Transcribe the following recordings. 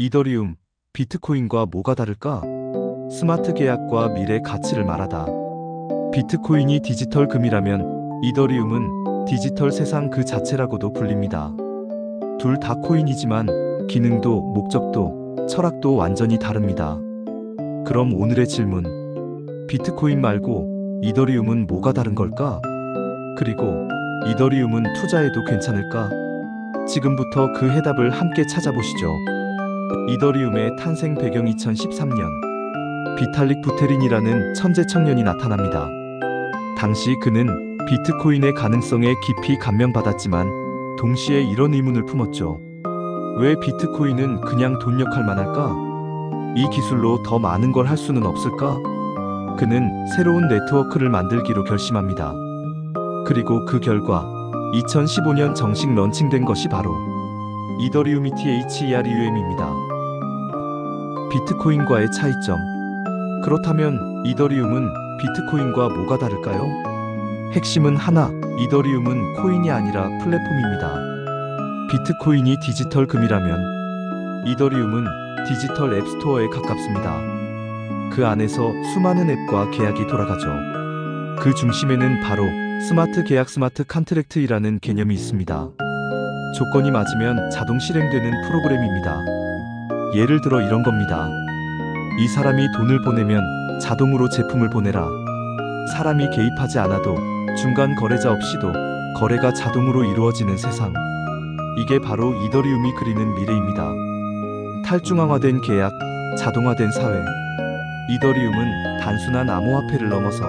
이더리움, 비트코인과 뭐가 다를까? 스마트 계약과 미래 가치를 말하다. 비트코인이 디지털 금이라면 이더리움은 디지털 세상 그 자체라고도 불립니다. 둘 다 코인이지만 기능도 목적도 철학도 완전히 다릅니다. 그럼 오늘의 질문. 비트코인 말고 이더리움은 뭐가 다른 걸까? 그리고 이더리움은 투자해도 괜찮을까? 지금부터 그 해답을 함께 찾아보시죠. 이더리움의 탄생 배경 2013년 비탈릭 부테린이라는 천재 청년이 나타납니다. 당시 그는 비트코인의 가능성에 깊이 감명받았지만 동시에 이런 의문을 품었죠. 왜 비트코인은 그냥 돈 역할 만 할까? 이 기술로 더 많은 걸 할 수는 없을까? 그는 새로운 네트워크를 만들기로 결심합니다. 그리고 그 결과 2015년 정식 런칭된 것이 바로 이더리움 ETHEREUM입니다. 비트코인과의 차이점. 그렇다면 이더리움은 비트코인과 뭐가 다를까요? 핵심은 하나, 이더리움은 코인이 아니라 플랫폼입니다. 비트코인이 디지털 금이라면 이더리움은 디지털 앱스토어에 가깝습니다. 그 안에서 수많은 앱과 계약이 돌아가죠. 그 중심에는 바로 스마트 계약 스마트 컨트랙트이라는 개념이 있습니다. 조건이 맞으면 자동 실행되는 프로그램입니다. 예를 들어 이런 겁니다. 이 사람이 돈을 보내면 자동으로 제품을 보내라. 사람이 개입하지 않아도 중간 거래자 없이도 거래가 자동으로 이루어지는 세상. 이게 바로 이더리움이 그리는 미래입니다. 탈중앙화된 계약, 자동화된 사회. 이더리움은 단순한 암호화폐를 넘어서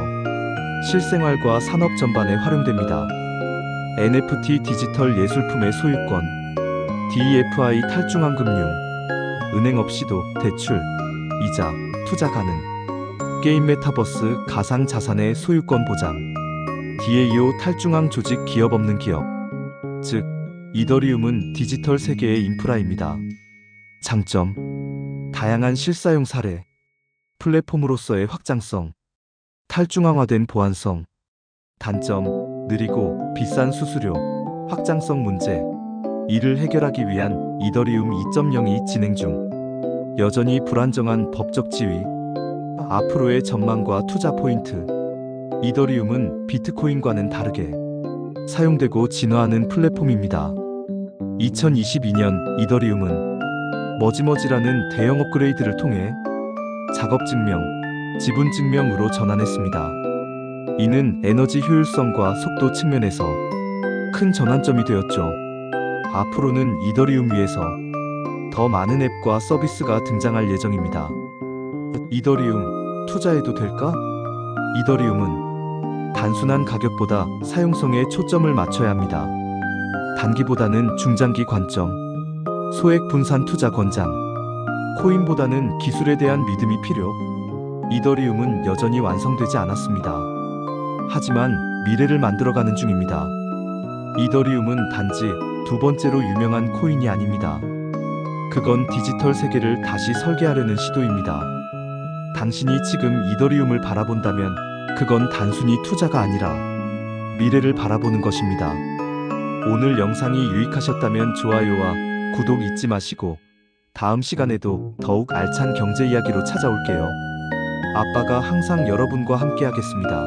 실생활과 산업 전반에 활용됩니다. NFT 디지털 예술품의 소유권, DEFI 탈중앙 금융, 은행 없이도 대출, 이자, 투자 가능, 게임 메타버스 가상 자산의 소유권 보장, DAO 탈중앙 조직 기업 없는 기업, 즉 이더리움은 디지털 세계의 인프라입니다. 장점, 다양한 실사용 사례, 플랫폼으로서의 확장성, 탈중앙화된 보안성, 단점, 느리고 비싼 수수료, 확장성 문제, 이를 해결하기 위한 이더리움 2.0이 진행 중. 여전히 불안정한 법적 지위, 앞으로의 전망과 투자 포인트. 이더리움은 비트코인과는 다르게 사용되고 진화하는 플랫폼입니다. 2022년 이더리움은 머지머지라는 대형 업그레이드를 통해 작업 증명, 지분 증명으로 전환했습니다. 이는 에너지 효율성과 속도 측면에서 큰 전환점이 되었죠. 앞으로는 이더리움 위에서 더 많은 앱과 서비스가 등장할 예정입니다. 이더리움 투자해도 될까? 이더리움은 단순한 가격보다 사용성에 초점을 맞춰야 합니다. 단기보다는 중장기 관점, 소액 분산 투자 권장, 코인보다는 기술에 대한 믿음이 필요. 이더리움은 여전히 완성되지 않았습니다. 하지만 미래를 만들어가는 중입니다. 이더리움은 단지 두 번째로 유명한 코인이 아닙니다. 그건 디지털 세계를 다시 설계하려는 시도입니다. 당신이 지금 이더리움을 바라본다면 그건 단순히 투자가 아니라 미래를 바라보는 것입니다. 오늘 영상이 유익하셨다면 좋아요와 구독 잊지 마시고 다음 시간에도 더욱 알찬 경제 이야기로 찾아올게요. 아빠가 항상 여러분과 함께 하겠습니다.